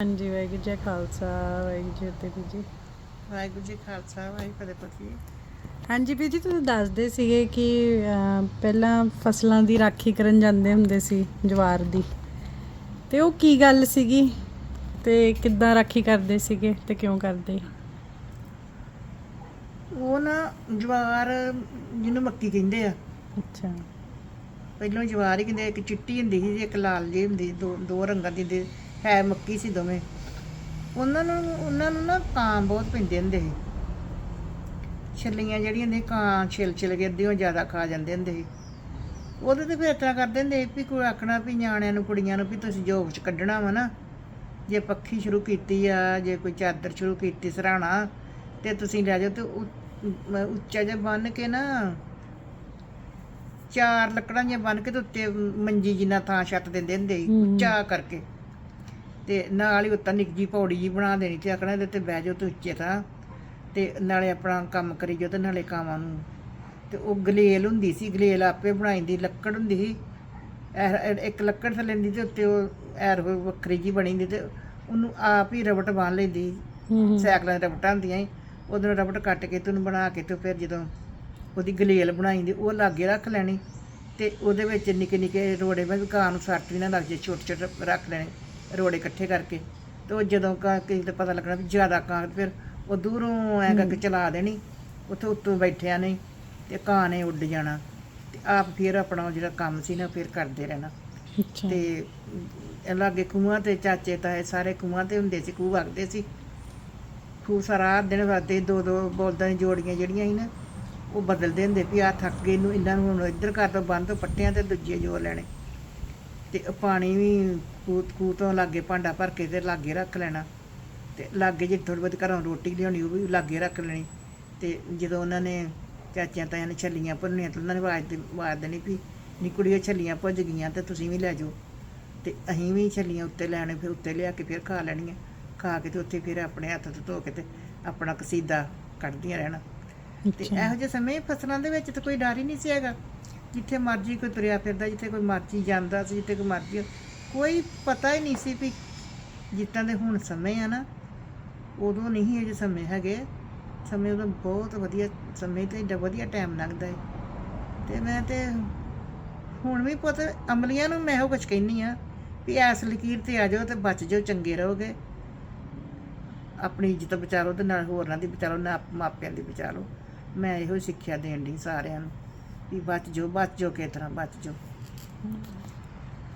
ਹਾਂਜੀ ਵਾਹਿਗੁਰੂ ਜੀ ਖਾਲਸਾ ਵਾਹਿਗੁਰੂ ਜੀ ਫਤਿਹ ਜੀ। ਵਾਹਿਗੁਰੂ ਜੀ ਖਾਲਸਾ ਵਾਹਿਗੁਰੂ ਜੀ ਫਤਿਹ ਹਾਂਜੀ ਵੀਰ ਜੀ ਤੁਸੀਂ ਦੱਸਦੇ ਸੀਗੇ ਕਿ ਪਹਿਲਾਂ ਫਸਲਾਂ ਦੀ ਰਾਖੀ ਕਰਨ ਜਾਂਦੇ ਹੁੰਦੇ ਸੀ ਜਵਾਰ ਦੀ। ਤੇ ਉਹ ਕੀ ਗੱਲ ਸੀਗੀ? ਤੇ ਕਿੱਦਾਂ ਰਾਖੀ ਕਰਦੇ ਸੀਗੇ ਤੇ ਕਿਉਂ ਕਰਦੇ? ਉਹ ਨਾ ਜਵਾਰ ਜਿਹਨੂੰ ਮੱਕੀ ਕਹਿੰਦੇ ਆ। ਅੱਛਾ। ਪਹਿਲਾਂ ਜਵਾਰ ਹੀ ਕਹਿੰਦੇ ਇੱਕ ਚਿੱਟੀ ਹੁੰਦੀ ਸੀ ਇੱਕ ਲਾਲ ਜਿਹੀ ਹੁੰਦੀ ਦੋ ਦੋ ਰੰਗਾਂ ਦੀ ਹੁੰਦੀ ਹੈ ਮੱਕੀ ਸੀ ਦੋਵੇਂ। ਉਹਨਾਂ ਨੂੰ ਉਹਨਾਂ ਨੂੰ ਨਾ ਕਾਂ ਬਹੁਤ ਪੈਂਦੇ ਹੁੰਦੇ ਸੀ। ਛੱਲੀਆਂ ਜਿਹੜੀਆਂ ਨੇ ਕਾਂ ਛਿਲ ਛਿਲ ਕੇ ਅੱਧਿਓਂ ਜ਼ਿਆਦਾ ਖਾ ਜਾਂਦੇ ਹੁੰਦੇ ਸੀ। ਉਹਦੇ ਤੇ ਫਿਰ ਇਸ ਤਰ੍ਹਾਂ ਕਰਦੇ ਹੁੰਦੇ ਸੀ ਵੀ ਕੋਈ ਆਖਣਾ ਵੀ ਨਿਆਣਿਆਂ ਨੂੰ ਕੁੜੀਆਂ ਨੂੰ ਵੀ ਤੁਸੀਂ ਜੋਗ ਚ ਕੱਢਣਾ ਵਾ ਨਾ। ਜੇ ਪੱਖੀ ਸ਼ੁਰੂ ਕੀਤੀ ਆ ਜੇ ਕੋਈ ਚਾਦਰ ਸ਼ੁਰੂ ਕੀਤੀ ਸਰਾਣਾ ਤੇ ਤੁਸੀਂ ਲੈ ਜਾਓ ਤੇ ਉੱਚਾ ਜਿਹਾ ਬੰਨ ਕੇ ਨਾ ਚਾਰ ਲੱਕੜਾਂ ਜਿਹੀਆਂ ਬੰਨ ਕੇ ਤੇ ਉੱਤੇ ਮੰਜੀ ਜਿੰਨਾ ਥਾਂ ਛੱਤ ਦਿੰਦੇ ਹੁੰਦੇ ਸੀ। ਉੱਚਾ ਕਰਕੇ। ਤੇ ਨਾਲ ਹੀ ਉੱਤੇ ਨਿੱਕੀ ਪੌੜੀ ਜੀ ਬਣਾ ਦੇਣੀ ਤੇ ਆਖਣਾ ਇਹਦੇ ਤੇ ਬਹਿ ਜਾਓ ਤੇ ਉੱਚੇ ਥਾਂ ਤੇ ਨਾਲੇ ਆਪਣਾ ਕੰਮ ਕਰੀ ਜਾਓ ਤੇ ਨਾਲੇ ਕਾਵਾਂ ਨੂੰ। ਤੇ ਉਹ ਗਲੇਲ ਹੁੰਦੀ ਸੀ ਗਲੇਲ ਆਪੇ ਬਣਾਈਂਦੀ ਲੱਕੜ ਹੁੰਦੀ ਸੀ। ਇੱਕ ਲੱਕੜ ਥੱਲੇ ਹੁੰਦੀ ਤੇ ਉੱਤੇ ਉਹ ਐਰ ਵੱਖਰੀ ਜੀ ਬਣੀ ਹੁੰਦੀ ਤੇ ਉਹਨੂੰ ਆਪ ਹੀ ਰਬਟ ਬੰਨ ਲੈਂਦੀ ਸਾਈਕਲਾਂ ਦੇ ਰਬਟਾਂ ਹੁੰਦੀਆਂ ਉਹਦੋਂ ਰਬਟ ਕੱਟ ਕੇ ਤੇ ਉਹਨੂੰ ਬਣਾ ਕੇ ਤੇ ਫਿਰ ਜਦੋਂ ਉਹਦੀ ਗਲੇਲ ਬਣਾਈ ਦੀ ਉਹ ਲਾਗੇ ਰੱਖ ਲੈਣੀ ਤੇ ਉਹਦੇ ਵਿੱਚ ਨਿੱਕੇ ਨਿੱਕੇ ਰੋੜੇ ਮੈਂ ਵੀ ਕਾਂ ਨੂੰ ਸੱਟ ਵੀ ਨਾ ਲੱਗ ਜੇ ਛੋਟੇ ਛੋਟੇ ਰੱਖ ਲੈਣੇ। ਰੋੜੇ ਇਕੱਠੇ ਕਰਕੇ ਤੇ ਉਹ ਜਦੋਂ ਕਾਂ ਕਿਸੇ ਦਾ ਪਤਾ ਲੱਗਣਾ ਵੀ ਜ਼ਿਆਦਾ ਕਾਂ ਫਿਰ ਉਹ ਦੂਰੋਂ ਐ ਕਰਕੇ ਚਲਾ ਦੇਣੀ ਉੱਥੇ ਉੱਤੋਂ ਬੈਠਿਆ ਨਹੀਂ ਤੇ ਕਾਂ ਨੇ ਉੱਡ ਜਾਣਾ ਤੇ ਆਪ ਫਿਰ ਆਪਣਾ ਜਿਹੜਾ ਕੰਮ ਸੀ ਨਾ ਫਿਰ ਕਰਦੇ ਰਹਿਣਾ। ਅੱਛਾ। ਤੇ ਲਾਗੇ ਖੂਹਾਂ ਤੇ ਚਾਚੇ ਤਾਏ ਸਾਰੇ ਖੂਹਾਂ ਤੇ ਹੁੰਦੇ ਸੀ ਖੂਹ ਵਗਦੇ ਸੀ। ਖੂਹ ਸਾਰਾ ਦਿਨ ਵਗਦੇ ਦੋ ਦੋ ਬੋਲਦਾਂ ਜੋੜੀਆਂ ਜਿਹੜੀਆਂ ਸੀ ਨਾ ਉਹ ਬਦਲਦੇ ਹੁੰਦੇ ਵੀ ਆ ਥੱਕ ਗਏ ਨੂੰ ਇਹਨਾਂ ਨੂੰ ਹੁਣ ਇੱਧਰ ਕਰ ਦੋ ਬੰਦ ਤੋਂ ਪੱਟਿਆਂ ਤੇ ਦੂਜੇ ਜੋੜ ਲੈਣੇ। ਤੇ ਪਾਣੀ ਵੀ ਖੂਹ ਖੂਹ ਤੋਂ ਲਾਗੇ ਭਾਂਡਾ ਭਰ ਕੇ ਤੇ ਲਾਗੇ ਰੱਖ ਲੈਣਾ। ਤੇ ਲਾਗੇ ਜੇ ਥੋੜੀ ਬਹੁਤੀ ਘਰੋਂ ਰੋਟੀ ਲਿਆਉਣੀ ਉਹ ਵੀ ਲਾਗੇ ਰੱਖ ਲੈਣੀ। ਤੇ ਜਦੋਂ ਉਹਨਾਂ ਨੇ ਚਾਚਿਆਂ ਤਾਇਆਂ ਨੇ ਛੱਲੀਆਂ ਭੁੰਨੀਆਂ ਤੇ ਉਹਨਾਂ ਨੇ ਆਵਾਜ਼ ਦੇ ਆਵਾਜ਼ ਦੇਣੀ ਵੀ ਨੀ ਕੁੜੀਓ ਛੱਲੀਆਂ ਭੁੱਜ ਗਈਆਂ ਤੇ ਤੁਸੀਂ ਵੀ ਲੈ ਜਾਓ। ਤੇ ਅਸੀਂ ਵੀ ਛੱਲੀਆਂ ਉੱਤੇ ਲੈਣੇ ਫਿਰ ਉੱਤੇ ਲਿਆ ਕੇ ਫਿਰ ਖਾ ਲੈਣੀਆਂ। ਖਾ ਕੇ ਤੇ ਉੱਥੇ ਫਿਰ ਆਪਣੇ ਹੱਥ ਤੋਂ ਧੋ ਕੇ ਤੇ ਆਪਣਾ ਕਸੀਦਾ ਕੱਢਦੀਆਂ ਰਹਿਣਾ। ਤੇ ਇਹੋ ਜਿਹੇ ਸਮੇਂ ਫਸਲਾਂ ਦੇ ਵਿੱਚ ਤਾਂ ਕੋਈ ਡਰ ਹੀ ਨਹੀਂ ਸੀ ਹੈਗਾ। ਜਿੱਥੇ ਮਰਜ਼ੀ ਕੋਈ ਤੁਰਿਆ ਫਿਰਦਾ, ਜਿੱਥੇ ਕੋਈ ਮਰਜ਼ੀ ਜਾਂਦਾ ਸੀ, ਜਿੱਥੇ ਕੋਈ ਮਰਜ਼ੀ ਕੋਈ ਪਤਾ ਹੀ ਨਹੀਂ ਸੀ ਵੀ ਜਿੱਦਾਂ ਦੇ ਹੁਣ ਸਮੇਂ ਆ ਨਾ, ਉਦੋਂ ਨਹੀਂ ਇਹ ਜਿਹੇ ਸਮੇਂ ਹੈਗੇ। ਸਮੇਂ ਉਦੋਂ ਬਹੁਤ ਵਧੀਆ, ਸਮੇਂ ਤੇ ਏਡਾ ਵਧੀਆ ਟਾਈਮ ਲੱਗਦਾ ਹੈ ਤੇ ਮੈਂ ਤੇ ਹੁਣ ਵੀ ਪੁੱਤ ਅਮਲੀਆਂ ਨੂੰ ਮੈਂ ਇਹੋ ਕੁਝ ਕਹਿੰਨੀ ਆ ਵੀ ਐਸ ਲਕੀਰ ਤੇ ਆ ਜਾਓ ਤੇ ਬਚ ਜਾਓ, ਚੰਗੇ ਰਹੋਗੇ। ਆਪਣੀ ਇੱਜ਼ਤ ਬਚਾ ਲਓ ਤੇ ਨਾਲ ਹੋਰਨਾਂ ਦੀ ਬਚਾ ਲਓ ਨਾ ਮਾਪਿਆਂ ਦੀ ਬਚਾ ਲਓ ਮੈਂ ਇਹੋ ਸਿੱਖਿਆ ਦੇਣ ਦੀ ਸਾਰਿਆਂ ਨੂੰ। ਵੀ ਬਚ ਜਾਓ ਬਚ ਜਾਓ ਕਿਸ ਤਰ੍ਹਾਂ ਬਚ ਜਾਓ।